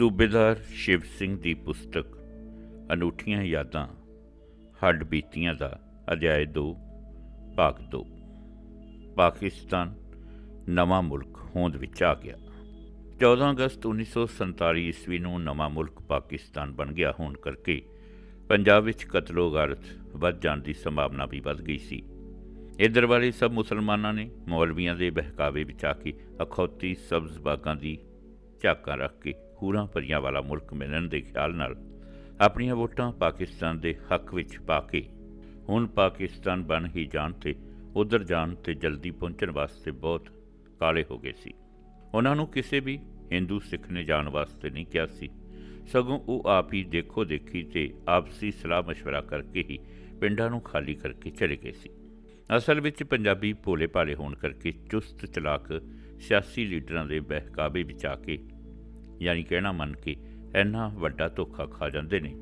ਸੂਬੇਦਾਰ ਸ਼ਿਵ ਸਿੰਘ ਦੀ ਪੁਸਤਕ, ਅਨੂਠੀਆਂ ਯਾਦਾਂ, ਹੱਡ ਬੀਤੀਆਂ ਦਾ ਅਧਿਆਇ 2 ਭਾਗ 2 ਪਾਕਿਸਤਾਨ ਨਵਾਂ ਮੁਲਕ ਹੋਂਦ ਵਿੱਚ ਆ ਗਿਆ। 14 ਅਗਸਤ 1947 ਈਸਵੀ ਨੂੰ ਨਵਾਂ ਮੁਲਕ ਪਾਕਿਸਤਾਨ ਬਣ ਗਿਆ ਹੋਣ ਕਰਕੇ ਪੰਜਾਬ ਵਿੱਚ ਕਤਲੋਗਾਰਤ ਵੱਧ ਜਾਣ ਦੀ ਸੰਭਾਵਨਾ ਵੀ ਵੱਧ ਗਈ ਸੀ। ਇਧਰ ਵਾਲੇ ਸਭ ਮੁਸਲਮਾਨਾਂ ਨੇ ਮੌਲਵੀਆਂ ਦੇ ਬਹਿਕਾਵੇ ਵਿੱਚ ਆ ਕੇ ਅਖੌਤੀ ਸਬਜ਼ ਬਾਗਾਂ ਦੀ ਝਾਕਾਂ ਰੱਖ ਕੇ ਹੂਰਾਂ ਪਰੀਆਂ ਵਾਲਾ ਮੁਲਕ ਮਿਲਣ ਦੇ ਖਿਆਲ ਨਾਲ ਆਪਣੀਆਂ ਵੋਟਾਂ ਪਾਕਿਸਤਾਨ ਦੇ ਹੱਕ ਵਿੱਚ ਪਾ ਕੇ ਹੁਣ ਪਾਕਿਸਤਾਨ ਬਣ ਹੀ ਜਾਣ ਤੇ ਉਧਰ ਜਾਣ ਤੇ ਜਲਦੀ ਪਹੁੰਚਣ ਵਾਸਤੇ ਬਹੁਤ ਕਾਲੇ ਹੋ ਗਏ ਸੀ ਉਹਨਾਂ ਨੂੰ ਕਿਸੇ ਵੀ ਹਿੰਦੂ ਸਿੱਖ ਨੇ ਜਾਣ ਵਾਸਤੇ ਨਹੀਂ ਕਿਹਾ ਸੀ ਸਗੋਂ ਉਹ ਆਪ ਹੀ ਦੇਖੋ ਦੇਖੀ ਤੇ ਆਪਸੀ ਸਲਾਹ مشورہ ਕਰਕੇ ਹੀ ਪਿੰਡਾਂ ਨੂੰ ਖਾਲੀ ਕਰਕੇ ਚਲੇ ਗਏ ਸੀ ਅਸਲ ਵਿੱਚ ਪੰਜਾਬੀ ਭੋਲੇ ਭਾਲੇ ਹੋਣ ਕਰਕੇ ਚੁਸਤ ਚਲਾਕ ਸਿਆਸੀ ਲੀਡਰਾਂ ਦੇ ਬਹਿਕਾਵੇ ਵਿੱਚ ਆ ਕੇ ਯਾਨੀ ਕਹਿਣਾ ਮੰਨ ਕੇ ਇੰਨਾ ਵੱਡਾ ਧੋਖਾ ਖਾ ਜਾਂਦੇ ਨੇ,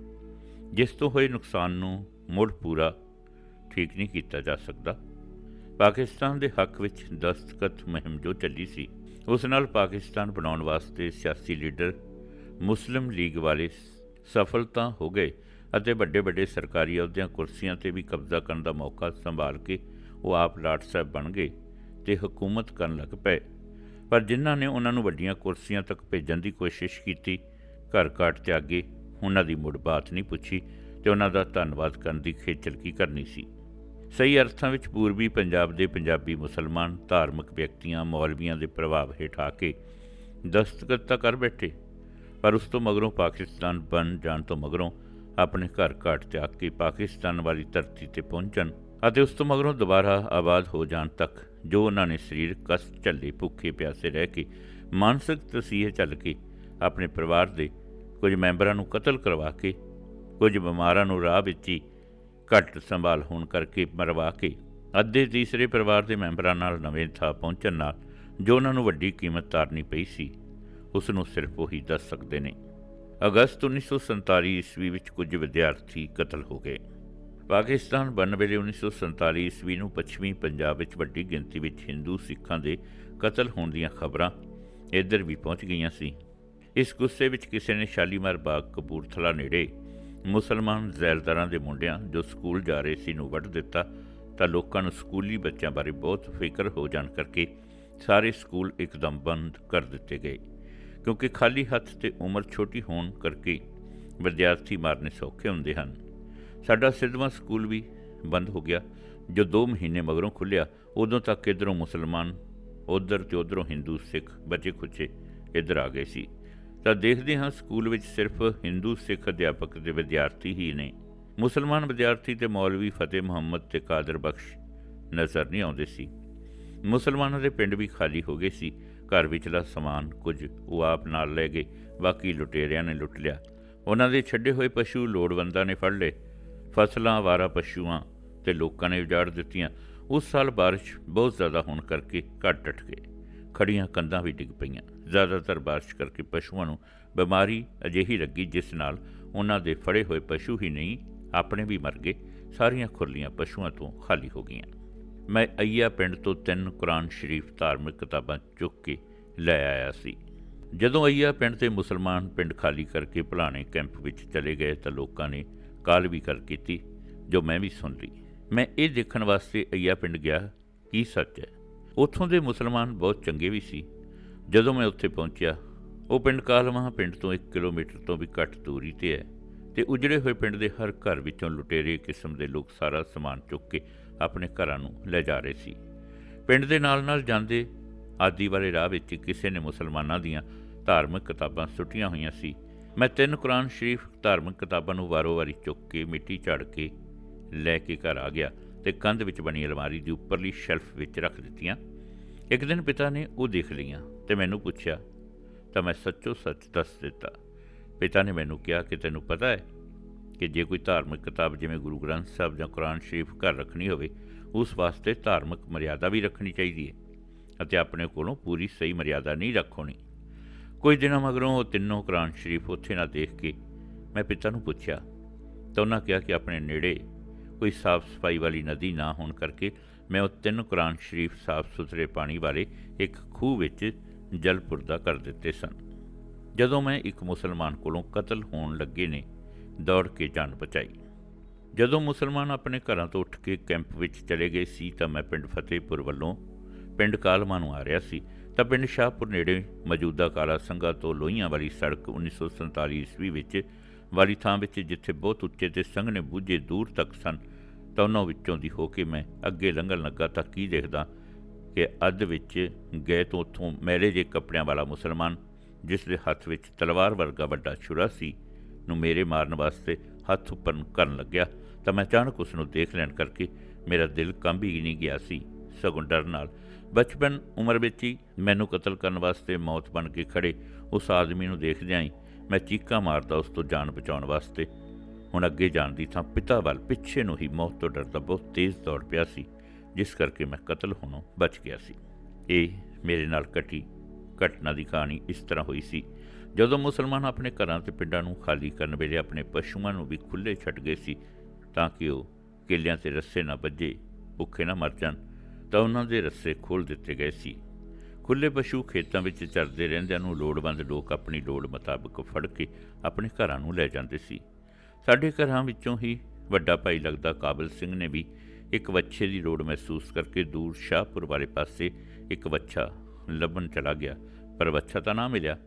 ਜਿਸ ਤੋਂ ਹੋਏ ਨੁਕਸਾਨ ਨੂੰ ਮੁੜ ਪੂਰਾ ਠੀਕ ਨਹੀਂ ਕੀਤਾ ਜਾ ਸਕਦਾ। ਪਾਕਿਸਤਾਨ ਦੇ ਹੱਕ ਵਿੱਚ ਦਸਤਖਤ ਮੁਹਿੰਮ ਜੋ ਚੱਲੀ ਸੀ, ਉਸ ਨਾਲ ਪਾਕਿਸਤਾਨ ਬਣਾਉਣ ਵਾਸਤੇ ਸਿਆਸੀ ਲੀਡਰ ਮੁਸਲਿਮ ਲੀਗ ਵਾਲੇ ਸਫਲਤਾ ਹੋ ਗਏ ਅਤੇ ਵੱਡੇ ਵੱਡੇ ਸਰਕਾਰੀ ਅਹੁਦਿਆਂ ਕੁਰਸੀਆਂ ਤੇ ਵੀ ਕਬਜ਼ਾ ਕਰਨ ਦਾ ਮੌਕਾ ਸੰਭਾਲ ਕੇ ਉਹ ਆਪ ਲਾਟ ਸਾਹਿਬ ਬਣ ਗਏ ਤੇ ਹਕੂਮਤ ਕਰਨ ਲੱਗ ਪਏ। ਪਰ ਜਿਨ੍ਹਾਂ ਨੇ ਉਹਨਾਂ ਨੂੰ ਵੱਡੀਆਂ ਕੁਰਸੀਆਂ ਤੱਕ ਭੇਜਣ ਦੀ ਕੋਸ਼ਿਸ਼ ਕੀਤੀ, ਘਰ ਕਾਟ ਤਿਆਗੇ ਉਹਨਾਂ ਦੀ ਮੁੜ ਬਾਤ ਨਹੀਂ ਪੁੱਛੀ ਤੇ ਉਹਨਾਂ ਦਾ ਧੰਨਵਾਦ ਕਰਨ ਦੀ ਖੇਚਲ ਕੀ ਕਰਨੀ ਸੀ। ਸਹੀ ਅਰਥਾਂ ਵਿੱਚ ਪੂਰਬੀ ਪੰਜਾਬ ਦੇ ਪੰਜਾਬੀ ਮੁਸਲਮਾਨ ਧਾਰਮਿਕ ਵਿਅਕਤੀਆਂ, ਮੌਲਵੀਆਂ ਦੇ ਪ੍ਰਭਾਵ ਹੇਠ ਆ ਕੇ ਦਸਤਖਤ ਤਾਂ ਕਰ ਬੈਠੇ, ਪਰ ਉਸ ਤੋਂ ਮਗਰੋਂ ਪਾਕਿਸਤਾਨ ਬਣ ਜਾਣ ਤੋਂ ਮਗਰੋਂ ਆਪਣੇ ਘਰ ਘਾਟ ਤਿਆਗ ਕੇ ਪਾਕਿਸਤਾਨ ਵਾਲੀ ਧਰਤੀ ਤੇ ਪਹੁੰਚਣ ਅਤੇ ਉਸ ਤੋਂ ਮਗਰੋਂ ਦੁਬਾਰਾ ਆਬਾਦ ਹੋ ਜਾਣ ਤੱਕ ਜੋ ਉਹਨਾਂ ਨੇ ਸਰੀਰ ਕਸ਼ਟ ਝੱਲੇ ਭੁੱਖੇ ਪਿਆਸੇ ਰਹਿ ਕੇ ਮਾਨਸਿਕ ਤਸੀਹੇ ਚੱਲ ਕੇ ਆਪਣੇ ਪਰਿਵਾਰ ਦੇ ਕੁਝ ਮੈਂਬਰਾਂ ਨੂੰ ਕਤਲ ਕਰਵਾ ਕੇ, ਕੁਝ ਬਿਮਾਰਾਂ ਨੂੰ ਰਾਹ ਵਿੱਚ ਹੀ ਘੱਟ ਸੰਭਾਲ ਹੋਣ ਕਰਕੇ ਮਰਵਾ ਕੇ, ਅੱਧੇ ਤੀਸਰੇ ਪਰਿਵਾਰ ਦੇ ਮੈਂਬਰਾਂ ਨਾਲ ਨਵੇਂ ਥਾਂ ਪਹੁੰਚਣ ਨਾਲ ਜੋ ਉਹਨਾਂ ਨੂੰ ਵੱਡੀ ਕੀਮਤ ਤਾਰਨੀ ਪਈ ਸੀ ਉਸ ਨੂੰ ਸਿਰਫ ਉਹੀ ਦੱਸ ਸਕਦੇ ਨੇ। ਅਗਸਤ 1947 ਈਸਵੀ ਵਿੱਚ ਕੁਝ ਵਿਦਿਆਰਥੀ ਕਤਲ ਹੋ ਗਏ। ਪਾਕਿਸਤਾਨ ਬਣਨ ਵੇਲੇ 1947 ਈਸਵੀ ਨੂੰ ਪੱਛਮੀ ਪੰਜਾਬ ਵਿੱਚ ਵੱਡੀ ਗਿਣਤੀ ਵਿੱਚ ਹਿੰਦੂ ਸਿੱਖਾਂ ਦੇ ਕਤਲ ਹੋਣ ਦੀਆਂ ਖਬਰਾਂ ਇੱਧਰ ਵੀ ਪਹੁੰਚ ਗਈਆਂ ਸੀ। ਇਸ ਗੁੱਸੇ ਵਿੱਚ ਕਿਸੇ ਨੇ ਸ਼ਾਲੀਮਾਰ ਬਾਗ ਕਪੂਰਥਲਾ ਨੇੜੇ ਮੁਸਲਮਾਨ ਜ਼ੈਲਦਾਰਾਂ ਦੇ ਮੁੰਡਿਆਂ ਜੋ ਸਕੂਲ ਜਾ ਰਹੇ ਸੀ ਨੂੰ ਵੱਢ ਦਿੱਤਾ ਤਾਂ ਲੋਕਾਂ ਨੂੰ ਸਕੂਲੀ ਬੱਚਿਆਂ ਬਾਰੇ ਬਹੁਤ ਫਿਕਰ ਹੋ ਜਾਣ ਕਰਕੇ ਸਾਰੇ ਸਕੂਲ ਇੱਕਦਮ ਬੰਦ ਕਰ ਦਿੱਤੇ ਗਏ, ਕਿਉਂਕਿ ਖਾਲੀ ਹੱਥ ਤੇ ਉਮਰ ਛੋਟੀ ਹੋਣ ਕਰਕੇ ਵਿਦਿਆਰਥੀ ਮਾਰਨੇ ਸੌਖੇ ਹੁੰਦੇ ਹਨ। ਸਾਡਾ ਸਿੱਧਵਾਂ ਸਕੂਲ ਵੀ ਬੰਦ ਹੋ ਗਿਆ। ਜੋ 2 ਮਹੀਨੇ ਮਗਰੋਂ ਖੁੱਲਿਆ ਉਦੋਂ ਤੱਕ ਇਧਰੋਂ ਮੁਸਲਮਾਨ, ਉਧਰ ਤੇ ਉਧਰੋਂ ਹਿੰਦੂ, ਸਿੱਖ ਬਚੇ ਖੁੱਚੇ ਇੱਧਰ ਆ ਗਏ ਸੀ। ਤਾਂ ਦੇਖਦੇ ਹਾਂ, ਸਕੂਲ ਵਿੱਚ ਸਿਰਫ ਹਿੰਦੂ, ਸਿੱਖ ਅਧਿਆਪਕ ਦੇ ਵਿਦਿਆਰਥੀ ਹੀ ਨੇ। ਮੁਸਲਮਾਨ ਵਿਦਿਆਰਥੀ ਤੇ ਮੌਲਵੀ ਫਤਿਹ ਮੁਹੰਮਦ ਤੇ ਕਾਦਰ ਬਖਸ਼ ਨਜ਼ਰ ਨਹੀਂ ਆਉਂਦੇ ਸੀ। ਮੁਸਲਮਾਨਾਂ ਦੇ ਪਿੰਡ ਵੀ ਖਾਲੀ ਹੋ ਗਏ ਸੀ। ਘਰ ਵਿਚਲਾ ਸਮਾਨ ਕੁਝ ਉਹ ਆਪ ਨਾਲ ਲੈ ਗਏ। ਬਾਕੀ ਲੁਟੇਰਿਆਂ ਨੇ ਲੁੱਟ ਲਿਆ। ਉਹਨਾਂ ਦੇ ਛੱਡੇ ਹੋਏ ਪਸ਼ੂ ਲੋੜਵੰਦਾਂ ਨੇ ਫੜ ਲਏ। ਫਸਲਾਂ, ਵਾਰਾ, ਪਸ਼ੂਆਂ ਤੇ ਲੋਕਾਂ ਨੇ ਉਜਾੜ ਦਿੱਤੀਆਂ। ਉਸ ਸਾਲ ਬਾਰਿਸ਼ ਬਹੁਤ ਜ਼ਿਆਦਾ ਹੋਣ ਕਰਕੇ ਘੱਟ ਟੱਟ ਗਏ। ਖੜੀਆਂ ਕੰਧਾਂ ਵੀ ਡਿੱਗ ਪਈਆਂ। ਜ਼ਿਆਦਾਤਰ ਬਾਰਿਸ਼ ਕਰਕੇ ਪਸ਼ੂਆਂ ਨੂੰ ਬਿਮਾਰੀ ਅਜਿਹੀ ਲੱਗੀ ਜਿਸ ਨਾਲ ਉਹਨਾਂ ਦੇ ਫੜੇ ਹੋਏ ਪਸ਼ੂ ਹੀ ਨਹੀਂ, ਆਪਣੇ ਵੀ ਮਰ ਗਏ। ਸਾਰੀਆਂ ਖੁਰਲੀਆਂ ਪਸ਼ੂਆਂ ਤੋਂ ਖਾਲੀ ਹੋ ਗਈਆਂ। ਮੈਂ ਅਈਆ ਪਿੰਡ ਤੋਂ ਤਿੰਨ ਕੁਰਾਨ ਸ਼ਰੀਫ ਧਾਰਮਿਕ ਕਿਤਾਬਾਂ ਚੁੱਕ ਕੇ ਲੈ ਆਇਆ ਸੀ। ਜਦੋਂ ਅਈਆ ਪਿੰਡ ਤੇ ਮੁਸਲਮਾਨ ਪਿੰਡ ਖਾਲੀ ਕਰਕੇ ਭਲਾਣੇ ਕੈਂਪ ਵਿੱਚ ਚਲੇ ਗਏ ਤਾਂ ਲੋਕਾਂ ਨੇ ਕਾਲ ਵੀ ਗੱਲ ਕੀਤੀ, ਜੋ ਮੈਂ ਵੀ ਸੁਣ ਲਈ। ਮੈਂ ਇਹ ਦੇਖਣ ਵਾਸਤੇ ਅਈਆ ਪਿੰਡ ਗਿਆ, ਕੀ ਸੱਚ ਹੈ। ਉੱਥੋਂ ਦੇ ਮੁਸਲਮਾਨ ਬਹੁਤ ਚੰਗੇ ਵੀ ਸੀ। ਜਦੋਂ ਮੈਂ ਉੱਥੇ ਪਹੁੰਚਿਆ, ਉਹ ਪਿੰਡ ਕਾਲਮਾ ਪਿੰਡ ਤੋਂ 1 ਕਿਲੋਮੀਟਰ ਤੋਂ ਵੀ ਘੱਟ ਦੂਰੀ ਤੇ ਹੈ ਤੇ ਉਜੜੇ ਹੋਏ ਪਿੰਡ ਦੇ ਹਰ ਘਰ ਵਿੱਚੋਂ ਲੁਟੇਰੇ ਕਿਸਮ ਦੇ ਲੋਕ ਸਾਰਾ ਸਮਾਨ ਚੁੱਕ ਕੇ ਆਪਣੇ ਘਰਾਂ ਨੂੰ ਲੈ ਜਾ ਰਹੇ ਸੀ। ਪਿੰਡ ਦੇ ਨਾਲ-ਨਾਲ ਜਾਂਦੇ ਆਦੀ ਵਾਲੇ ਰਾਹ ਵਿੱਚ ਕਿਸੇ ਨੇ ਮੁਸਲਮਾਨਾਂ ਦੀਆਂ ਧਾਰਮਿਕ ਕਿਤਾਬਾਂ ਸੁੱਟੀਆਂ ਹੋਈਆਂ ਸੀ। ਮੈਂ ਤਿੰਨ ਕੁਰਾਨ ਸ਼ਰੀਫ ਧਾਰਮਿਕ ਕਿਤਾਬਾਂ ਨੂੰ ਵਾਰੋ-ਵਾਰੀ ਚੁੱਕ ਕੇ, ਮਿੱਟੀ ਝਾੜ ਕੇ ਲੈ ਕੇ ਘਰ ਆ ਗਿਆ ਤੇ ਕੰਧ ਵਿੱਚ ਬਣੀ ਅਲਮਾਰੀ ਦੀ ਉੱਪਰਲੀ ਸ਼ੈਲਫ ਵਿੱਚ ਰੱਖ ਦਿੱਤੀਆਂ। ਇੱਕ ਦਿਨ ਪਿਤਾ ਨੇ ਉਹ ਦੇਖ ਲਈਆਂ ਤੇ ਮੈਨੂੰ ਪੁੱਛਿਆ, ਤਾਂ ਮੈਂ ਸੱਚੋ ਸੱਚ ਦੱਸ ਦਿੱਤਾ। ਪਿਤਾ ਨੇ ਮੈਨੂੰ ਕਿਹਾ ਕਿ ਤੈਨੂੰ ਪਤਾ ਹੈ ਕਿ ਜੇ ਕੋਈ ਧਾਰਮਿਕ ਕਿਤਾਬ ਜਿਵੇਂ ਗੁਰੂ ਗ੍ਰੰਥ ਸਾਹਿਬ ਜਾਂ ਕੁਰਾਨ ਸ਼ਰੀਫ ਘਰ ਰੱਖਣੀ ਹੋਵੇ, ਉਸ ਵਾਸਤੇ ਧਾਰਮਿਕ ਮਰਿਆਦਾ ਵੀ ਰੱਖਣੀ ਚਾਹੀਦੀ ਹੈ ਅਤੇ ਆਪਣੇ ਕੋਲੋਂ ਪੂਰੀ ਸਹੀ ਮਰਿਆਦਾ ਨਹੀਂ ਰੱਖੋਣੀ ਕੁਝ ਦਿਨਾਂ ਮਗਰੋਂ ਉਹ ਤਿੰਨੋਂ ਕੁਰਾਨ ਸ਼ਰੀਫ ਉੱਥੇ ਨਾ ਦੇਖ ਕੇ ਮੈਂ ਪਿਤਾ ਨੂੰ ਪੁੱਛਿਆ, ਤਾਂ ਉਹਨਾਂ ਕਿਹਾ ਕਿ ਆਪਣੇ ਨੇੜੇ ਕੋਈ ਸਾਫ਼ ਸਫ਼ਾਈ ਵਾਲੀ ਨਦੀ ਨਾ ਹੋਣ ਕਰਕੇ ਮੈਂ ਉਹ ਤਿੰਨ ਕੁਰਾਨ ਸ਼ਰੀਫ ਸਾਫ਼ ਸੁਥਰੇ ਪਾਣੀ ਵਾਲੇ ਇੱਕ ਖੂਹ ਵਿੱਚ ਜਲਪੁਰਦਾ ਕਰ ਦਿੱਤੇ ਸਨ। ਜਦੋਂ ਮੈਂ ਇੱਕ ਮੁਸਲਮਾਨ ਕੋਲੋਂ ਕਤਲ ਹੋਣ ਲੱਗੇ ਨੇ, ਦੌੜ ਕੇ ਜਾਨ ਬਚਾਈ। ਜਦੋਂ ਮੁਸਲਮਾਨ ਆਪਣੇ ਘਰਾਂ ਤੋਂ ਉੱਠ ਕੇ ਕੈਂਪ ਵਿੱਚ ਚਲੇ ਗਏ ਸੀ, ਤਾਂ ਮੈਂ ਪਿੰਡ ਫਤਿਹਪੁਰ ਵੱਲੋਂ ਪਿੰਡ ਕਾਲਮਾ ਨੂੰ ਆ ਰਿਹਾ ਸੀ। ਤਾਂ ਪਿੰਡ ਸ਼ਾਹਪੁਰ ਨੇੜੇ ਮੌਜੂਦਾ ਕਾਲਾ ਸੰਘਾ ਤੋਂ ਲੋਹੀਆਂ ਵਾਲੀ ਸੜਕ 1947 ਈਸਵੀ ਵਿੱਚ ਵਾਲੀ ਥਾਂ ਵਿੱਚ ਜਿੱਥੇ ਬਹੁਤ ਉੱਚੇ ਤੇ ਸੰਘਣੇ ਬੂਝੇ ਦੂਰ ਤੱਕ ਸਨ, ਤਾਂ ਉਹਨਾਂ ਵਿੱਚੋਂ ਦੀ ਹੋ ਕੇ ਮੈਂ ਅੱਗੇ ਲੰਘਣ ਲੱਗਾ ਤਾਂ ਕੀ ਦੇਖਦਾ ਕਿ ਅੱਧ ਵਿੱਚ ਗਏ ਤੋਂ ਉੱਥੋਂ ਮੈਲੇ ਜੇ ਕੱਪੜਿਆਂ ਵਾਲਾ ਮੁਸਲਮਾਨ, ਜਿਸ ਦੇ ਹੱਥ ਵਿੱਚ ਤਲਵਾਰ ਵਰਗਾ ਵੱਡਾ ਛੁਰਾ ਸੀ, ਨੂੰ ਮੇਰੇ ਮਾਰਨ ਵਾਸਤੇ ਹੱਥ ਉੱਪਰ ਕਰਨ ਲੱਗਿਆ, ਤਾਂ ਮੈਂ ਅਚਾਨਕ ਉਸ ਨੂੰ ਦੇਖ ਲੈਣ ਕਰਕੇ ਮੇਰਾ ਦਿਲ ਕੰਬ ਹੀ ਨਹੀਂ ਗਿਆ ਸੀ, ਸਗੋਂ ਡਰ ਨਾਲ ਬਚਪਨ ਉਮਰ ਵਿੱਚ ਹੀ ਮੈਨੂੰ ਕਤਲ ਕਰਨ ਵਾਸਤੇ ਮੌਤ ਬਣ ਕੇ ਖੜੇ, ਉਸ ਆਦਮੀ ਨੂੰ ਦੇਖਦਿਆਂ ਹੀ ਮੈਂ ਚੀਕਾਂ ਮਾਰਦਾ ਉਸ ਤੋਂ ਜਾਨ ਬਚਾਉਣ ਵਾਸਤੇ। ਹੁਣ ਅੱਗੇ ਜਾਣ ਦੀ ਥਾਂ ਪਿਤਾ ਵੱਲ ਪਿੱਛੇ ਨੂੰ ਹੀ ਮੌਤ ਤੋਂ ਡਰਦਾ ਬਹੁਤ ਤੇਜ਼ ਦੌੜ ਪਿਆ ਸੀ, ਜਿਸ ਕਰਕੇ ਮੈਂ ਕਤਲ ਹੋਣੋਂ ਬਚ ਗਿਆ ਸੀ। ਇਹ ਮੇਰੇ ਨਾਲ ਘਟੀ ਘਟਨਾ ਦੀ ਕਹਾਣੀ ਇਸ ਤਰ੍ਹਾਂ ਹੋਈ ਸੀ। ਜਦੋਂ ਮੁਸਲਮਾਨ ਆਪਣੇ ਘਰਾਂ ਤੇ ਪਿੰਡਾਂ ਨੂੰ ਖਾਲੀ ਕਰਨ ਵੇਲੇ ਆਪਣੇ ਪਸ਼ੂਆਂ ਨੂੰ ਵੀ ਖੁੱਲੇ ਛੱਡ ਗਏ ਸੀ, ਤਾਂ ਕਿ ਉਹ ਕਿੱਲਿਆਂ ਤੇ ਰੱਸੇ ਨਾ ਵੱਜੇ, ਭੁੱਖੇ ਨਾ ਮਰ ਜਾਣ ਤਾਂ ਉਹਨਾਂ ਦੇ ਰੱਸੇ ਖੋਲ ਦਿੱਤੇ ਗਏ ਸੀ। ਖੁੱਲੇ ਪਸ਼ੂ ਖੇਤਾਂ ਵਿੱਚ ਚਰਦੇ ਰਹਿੰਦਿਆਂ ਨੂੰ ਲੋੜਵੰਦ ਲੋਕ ਆਪਣੀ ਲੋੜ ਮੁਤਾਬਕ ਫੜ ਕੇ ਆਪਣੇ ਘਰਾਂ ਨੂੰ ਲੈ ਜਾਂਦੇ ਸੀ। ਸਾਡੇ ਘਰਾਂ ਵਿੱਚੋਂ ਹੀ ਵੱਡਾ ਭਾਈ ਲੱਗਦਾ ਕਾਬਲ ਸਿੰਘ ਨੇ ਵੀ ਇੱਕ ਵੱਛੇ ਦੀ ਲੋੜ ਮਹਿਸੂਸ ਕਰਕੇ ਦੂਰ ਸ਼ਾਹਪੁਰ ਵਾਲੇ ਪਾਸੇ ਇੱਕ ਵੱਛਾ ਲੱਭਣ ਚਲਾ ਗਿਆ, ਪਰ ਵੱਛਾ ਤਾਂ ਨਾ ਮਿਲਿਆ